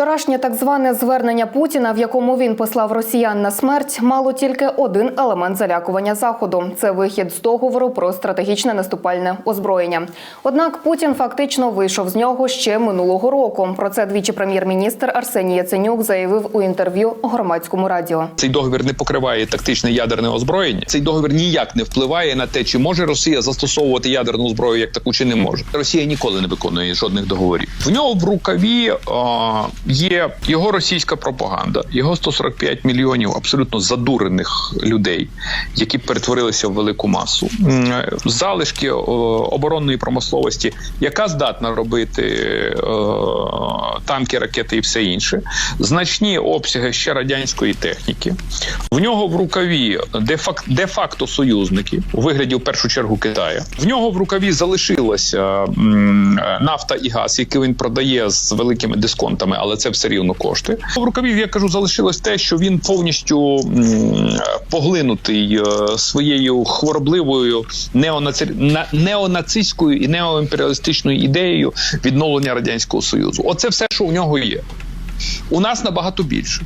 Вчорашнє так зване звернення Путіна, в якому він послав росіян на смерть, мало тільки один елемент залякування заходу це вихід з договору про стратегічне наступальне озброєння. Однак Путін фактично вийшов з нього ще минулого року. Про це двічі прем'єр-міністр Арсеній Яценюк заявив у інтерв'ю громадському радіо. Цей договір не покриває тактичне ядерне озброєння. Цей договір ніяк не впливає на те, чи може Росія застосовувати ядерну зброю як таку, чи не може. Росія ніколи не виконує жодних договорів. В нього в рукаві е, є його російська пропаганда, його 145 мільйонів абсолютно задурених людей, які перетворилися в велику масу. Е, Залишки е, оборонної промисловості, яка здатна робити е, танки, ракети і все інше, значні обсяги ще радянської техніки. В нього в рукаві де-фак- де-факто союзники у вигляді в першу чергу Китаю. В нього в рукаві залишилася нафта і газ, який він продає з великими дисконтами, але це все рівно кошти. В рукаві я кажу, залишилось те, що він повністю поглинутий е, своєю хворобливою неонаці... неонацистською і неоімперіалістичною ідеєю відновлення радянського союзу. Оце все, що у нього є. У нас набагато більше.